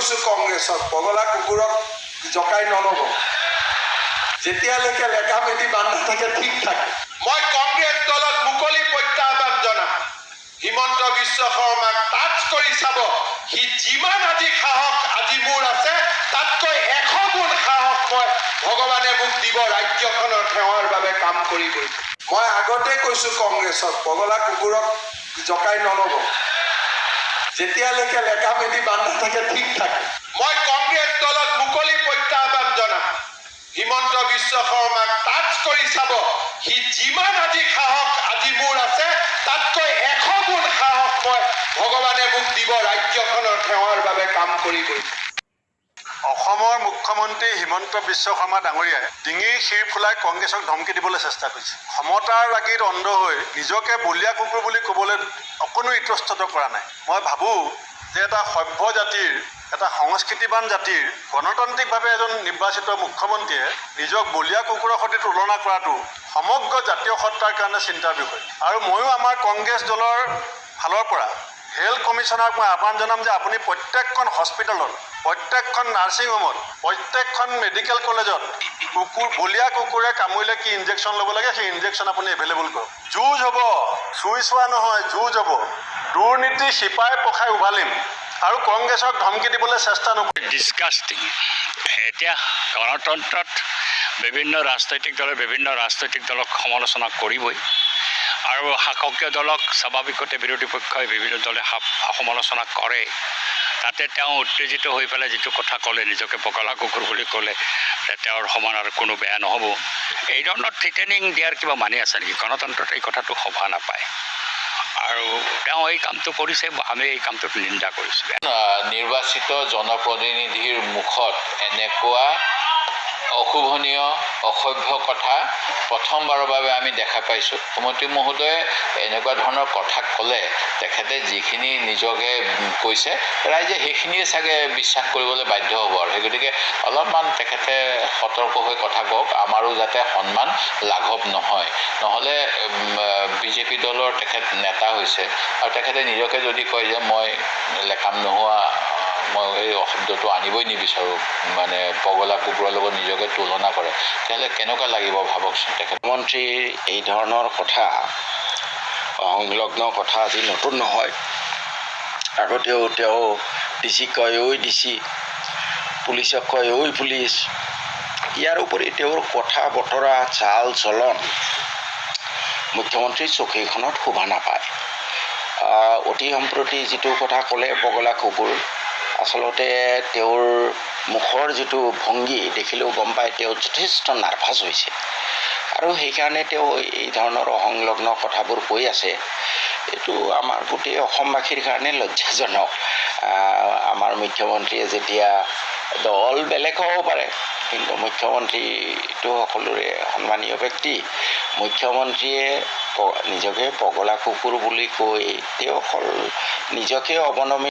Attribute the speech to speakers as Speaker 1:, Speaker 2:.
Speaker 1: কৈছো কংগ্ৰেছক পগলা কুকুৰক জকাই নল'ব। যেতিয়ালৈকে লেখা মেলি বান্ধা থাকে ঠিক থাকে। মই কংগ্ৰেছ দলত মুকলি প্ৰত্যাহ্বান জনাম। হিমন্ত বিশ্ব শৰ্মাক টাচ কৰি চাব। সি যিমান আজি সাহস আজি মোৰ আছে তাতকৈ এশ গুণ সাহস মই ভগৱানে মোক দিব ৰাজ্যখনৰ সেৱাৰ বাবে কাম কৰি গৈ মই আগতে কৈছো কংগ্ৰেছক পগলা কুকুৰক জকাই নল'ব। যেতিয়ালৈকে লেখা মেলি বান্ধা থাকে ঠিক থাকে। মই কংগ্ৰেছ দলত মুকলি প্ৰত্যাহ্বান জনাম। হিমন্ত বিশ্ব শৰ্মাক টাচ কৰি চাব। সি যিমান আজি সাহস আজি মোৰ আছে তাতকৈ এশ গুণ সাহস মই ভগৱানে মোক দিব ৰাজ্যখনৰ সেৱাৰ বাবে কাম কৰি গৈ
Speaker 2: অসমৰ মুখ্যমন্ত্ৰী হিমন্ত বিশ্ব শৰ্মা ডাঙৰীয়াই ডিঙিৰ শিৰ ফুলাই কংগ্ৰেছক ধমকি দিবলৈ চেষ্টা কৰিছে। সমতাৰ লাগীত অন্ধ হৈ নিজকে বলীয়া কুকুৰ বুলি ক'বলৈ অকণো ইতস্তত কৰা নাই। মই ভাবোঁ যে এটা সভ্য জাতিৰ এটা সংস্কৃতিবান জাতিৰ গণতান্ত্ৰিকভাৱে এজন নিৰ্বাচিত মুখ্যমন্ত্ৰীয়ে নিজক বলীয়া কুকুৰৰ সৈতে তুলনা কৰাটো সমগ্ৰ জাতীয় সত্তাৰ কাৰণে চিন্তাৰ বিষয়। আৰু ময়ো আমাৰ কংগ্ৰেছ দলৰ ফালৰ পৰা হেল্থ কমিশ্যনাৰক মই আহ্বান জনাম যে আপুনি প্ৰত্যেকখন হস্পিটেলত প্ৰত্যেকখন নাৰ্ছিং হোমত প্ৰত্যেকখন মেডিকেল কলেজত কুকুৰ বলীয়া কুকুৰে কামুৰিলে কি ইনজেকশ্যন ল'ব লাগে? সেই ইনজেকশ্যন আপুনি এভেইলেবল কৰক। যুঁজ হ'ব চুই চোৱা নহয় যুঁজ হ'ব। দুৰ্নীতি চিপাই পখাই উভালিম আৰু কংগ্ৰেছক ধমকি দিবলৈ চেষ্টা নকৰিম।
Speaker 3: ডিছকাষ্টিং এতিয়া গণতন্ত্ৰত বিভিন্ন ৰাজনৈতিক দলে বিভিন্ন ৰাজনৈতিক দলক সমালোচনা কৰিবই। আৰু শাসকীয় দলক স্বাভাৱিকতে বিৰোধী পক্ষই বিভিন্ন দলে সমালোচনা কৰে। তাতে তেওঁ উত্তেজিত হৈ পেলাই যিটো কথা ক'লে নিজকে পগলা কুকুৰ বুলি ক'লে তেওঁৰ সমান আৰু কোনো বেয়া নহ'ব। এই ধৰণৰ থ্ৰিটেনিং দিয়াৰ কিবা মানি আছে নেকি? গণতন্ত্ৰত এই কথাটো সভা নাপায়। আৰু তেওঁ এই কামটো কৰিছে আমি এই কামটোত নিন্দা কৰিছোঁ।
Speaker 4: নিৰ্বাচিত জনপ্ৰতিনিধিৰ মুখত এনেকুৱা অশোভনীয় অসভ্য কথা প্ৰথমবাৰৰ বাবে আমি দেখা পাইছোঁ। মুখ্যমন্ত্ৰী মহোদয়ে এনেকুৱা ধৰণৰ কথা ক'লে তেখেতে যিখিনি নিজকে কৈছে ৰাইজে সেইখিনিয়ে চাগে বিশ্বাস কৰিবলৈ বাধ্য হ'ব আৰু। সেই গতিকে অলপমান তেখেতে সতৰ্ক হৈ কথা কওক আমাৰো যাতে সন্মান লাঘৱ নহয়। নহ'লে বিজেপি দলৰ তেখেত নেতা হৈছে। আৰু তেখেতে নিজকে যদি কয় যে মই লেখাম নোহোৱা মই এই শব্দটো আনিবই নিবিচাৰোঁ মানে পগলা কুকুৰৰ লগত নিজকে তুলনা কৰে। তেতিয়াহ'লে কেনেকুৱা লাগিব ভাবকচোন তেখেত?
Speaker 5: মন্ত্ৰীৰ এই ধৰণৰ কথা সংলগ্ন কথা আজি নতুন নহয়। আগতেও তেওঁ ডি চিক কয় ঐ ডি চি পুলিচক কয় ঐ পুলিচ। ইয়াৰ উপৰি তেওঁৰ কথা বতৰা চাল চলন মুখ্যমন্ত্ৰীৰ চকীখনত শোভা নাপায়। অতি সম্প্ৰতি যিটো কথা ক'লে পগলা কুকুৰ আচলতে তেওঁৰ মুখৰ যিটো ভংগী দেখিলেও গম পায় তেওঁ যথেষ্ট নাৰ্ভাছ হৈছে। আৰু সেইকাৰণে তেওঁ এই ধৰণৰ অসংলগ্ন কথাবোৰ কৈ আছে। এইটো আমাৰ গোটেই অসমবাসীৰ কাৰণে লজ্জাজনক। আমাৰ মুখ্যমন্ত্ৰীয়ে যেতিয়া দল বেলেগ হ'ব পাৰে কিন্তু মুখ্যমন্ত্ৰীটো সকলোৰে সন্মানীয় ব্যক্তি। মুখ্যমন্ত্ৰীয়ে নিজকে পগলা কুকুৰ বুলি কৈ তেওঁ অকল নিজকে অৱনমিত